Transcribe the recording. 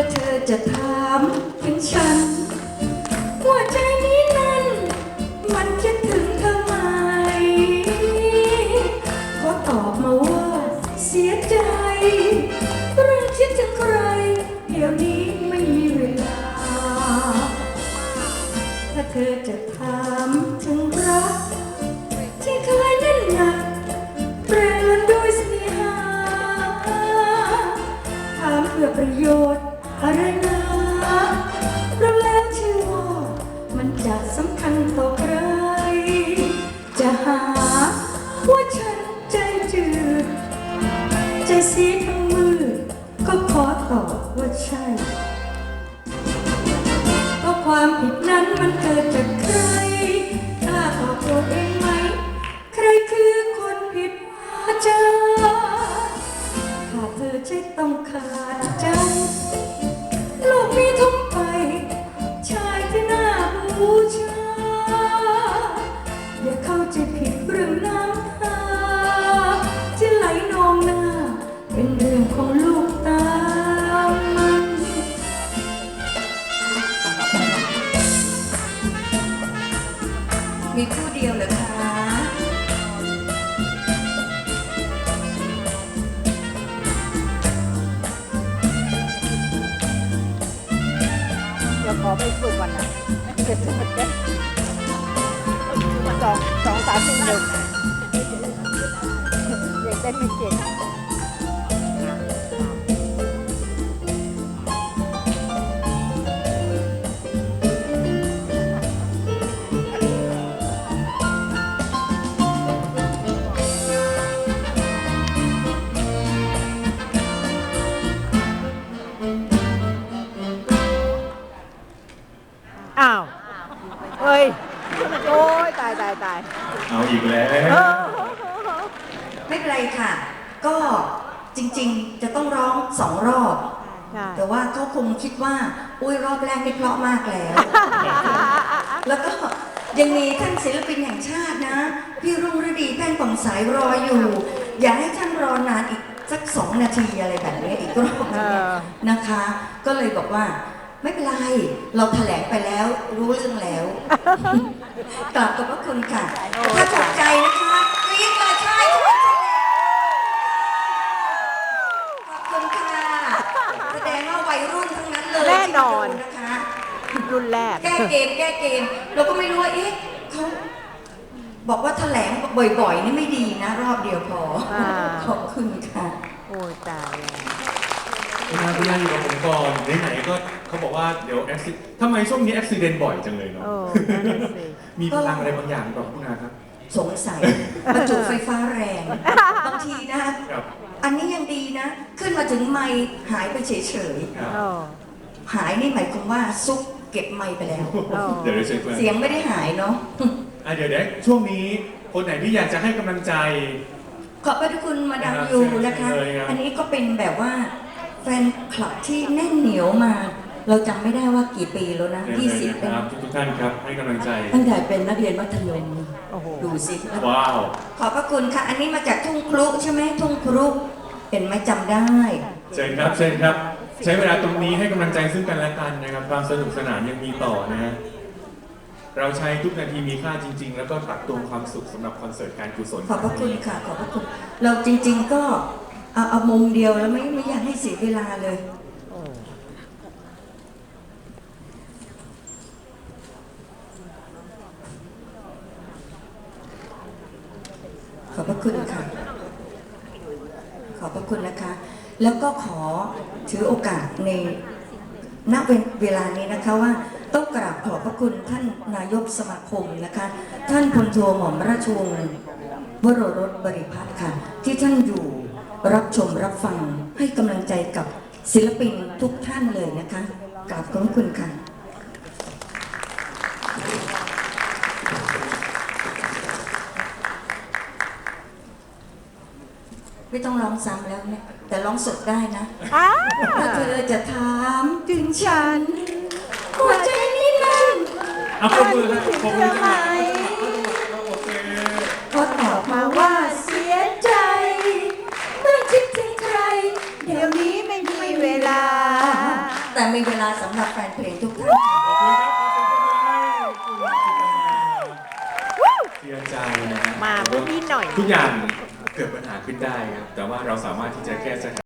ถ้าเธอจะถามถึงฉันว่าใจนี้นั้น มันคิดถึงเธอไหมขอตอบมาว่าเสียใจ เรื่องคิดถึงใคร เดี๋ยวนี้ไม่มีเวลา ถ้าเธอจะถามถึงรัก ที่เคยแน่นหนักแปรลนด้วยเสน่หาถามเพื่อประโยชน์ จะหาว่าฉันใจจืดใจสีทั้งมือ ก็ขอตอบว่าใช่ก็ความผิดนั้นมันเกิดจากใครกล้าตอบตัวเองไหม ใครคือคนผิดว่าเจอถ้าเธอใช่ต้องขาดใจ มีคู่เดียวเหรอคะเดี๋ยวขอไปฝึกก่อนนะเสร็จสุดเด็ดสองสองสามสี่หนึ่งเด็กเต้นไม่เก่ง ยตายตายตายเอาอีกแล้ว เออไม่เป็นไรค่ะ ก็จริงๆ จะต้องร้องสองรอบ ใช่แต่ว่าเขาคงคิดว่า อุ้ยรอบแรกนี่เพราะมากแล้ว แล้วก็ยังมีท่านศิลปินแห่งชาตินะ พี่รุ่งฤดีแป้งป่องสายรออยู่ อยากให้ท่านรอนานอีกสักสองนาทีอะไรแบบนี้อีกรอบหนึงเนี่ยเออนะคะ ก็เลยบอกว่า ไม่เป็นไร เราแถลงไปแล้ว รู้เรื่องแล้วกลับขอบพระคุณค่ะ ถ้าถูกใจนะคะกรี๊ดเลยค่ะทุกคนขอบคุณค่ะ แสดงว่าวัยรุ่นทั้งนั้นเลยแน่นอน ที่มาดูนะคะ รุ่นแรก แก้เกมแก้เกม เราก็ไม่รู้ว่าเอ๊ะเขาบอกว่าแถลงบ่อยๆ นี่ไม่ดีนะ รอบเดียวพออาขอบคุณค่ะ โอ้ยตายแล้ว คุณอาคุณอาอยู่กับผมก่อนไหนๆก็เขาบอกว่าเดี๋ยวแอคซิทำไมช่วงนี้แอคซิเดนบ่อยจังเลยเนาะ โอ้นั่นน่ะสิ มีพลังอะไรบางอย่างหรือเปล่าคุณอาครับ สงสัยประจุไฟฟ้าแรง บางทีนะ ครับอันนี้ยังดีนะ ขึ้นมาถึงไมค์หายไปเฉยครับโอ้ ๆ หายนี่หมายความว่าซุกเก็บไมค์ไปแล้ว อ๋อ เดี๋ยวเดี๋ยวเช็คเลยเสียงไม่ได้หายเนาะ อะเดี๋ยวเดี๋ยวช่วงนี้คนไหนที่อยากจะให้กำลังใจ ขอบพระคุณมาดามยูนะคะเชิญเลยครับ อันนี้ก็เป็นแบบว่า แฟนคลับที่แน่นเหนียวมา เราจำไม่ได้ว่ากี่ปีแล้วนะเชิญเลย20นะเป็นครับทุกๆท่านครับให้กำลังใจ ตั้งแต่เป็นนักเรียนมัธยมโอ้โหดูสิแล้วว้าว ขอบพระคุณค่ะ อันนี้มาจากทุ่งครุใช่ไหมทุ่งครุเห็นไหมจำได้ เชิญครับเชิญครับ ใช้เวลาตรงนี้ให้กำลังใจซึ่งกันและกันนะครับ ความสนุกสนานยังมีต่อนะฮะเราใช้ทุกนาทีมีค่าจริง ๆ แล้วก็ตักตวงความสุขสำหรับคอนเสิร์ตการกุศลขอบพระคุณค่ะ ขอบพระคุณ เราจริง ๆ ก็ เอาเอามุมเดียวแล้วไม่ไม่อยากให้เสียเวลาเลย ขอบพระคุณค่ะ ขอบพระคุณนะคะ แล้วก็ขอถือโอกาสในณเวลานี้นะคะว่าต้องกราบขอบพระคุณท่านนายกสมาคมนะคะ ท่านพลโทหม่อมราชวงศ์วโรรสบริพัตรค่ะ ที่ท่านอยู่ รับชมรับฟังให้กำลังใจกับศิลปินทุกท่านเลยนะคะกราบขอบพระคุณค่ะไม่ต้องร้องซ้ำแล้วเนี่ยแต่ร้องสดได้นะอ้าถ้าเธอจะถามถึงฉันว่าใจนี้นั้นเอาปรบมือครับปรบมือไหมโอ เพลงทุกท่านค่ะขอบคุณครับขอเสียงปรบมือให้คุณจิตนาเสียใจนะฮะมาเพื่อพี่หน่อย ทุกอย่างเกิดปัญหาขึ้นได้ครับ แต่ว่าเราสามารถที่จะแก้สถาน